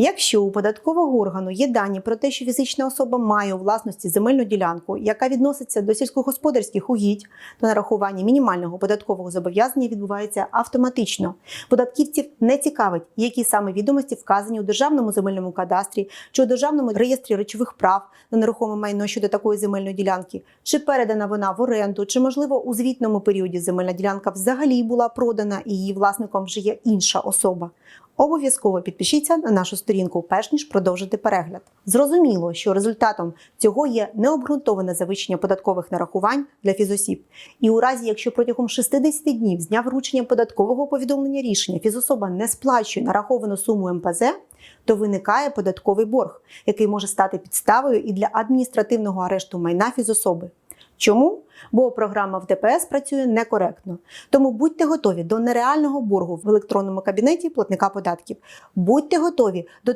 Якщо у податкового органу є дані про те, що фізична особа має у власності земельну ділянку, яка відноситься до сільськогосподарських угідь, то нарахування мінімального податкового зобов'язання відбувається автоматично. Податківців не цікавить, які саме відомості вказані у державному земельному кадастрі чи у державному реєстрі речових прав на нерухоме майно щодо такої земельної ділянки, чи передана вона в оренду, чи можливо у звітному періоді земельна ділянка взагалі була продана і її власником вже є інша особа. Обов'язково підпишіться на нашу сторінку, перш ніж продовжити перегляд. Зрозуміло, що результатом цього є необґрунтоване завищення податкових нарахувань для фізосіб. І у разі, якщо протягом 60 днів з дня вручення податкового повідомлення рішення фізособа не сплачує нараховану суму МПЗ, то виникає податковий борг, який може стати підставою і для адміністративного арешту майна фізособи. Чому? Бо програма в ДПС працює некоректно. Тому будьте готові до нереального боргу в електронному кабінеті платника податків. Будьте готові до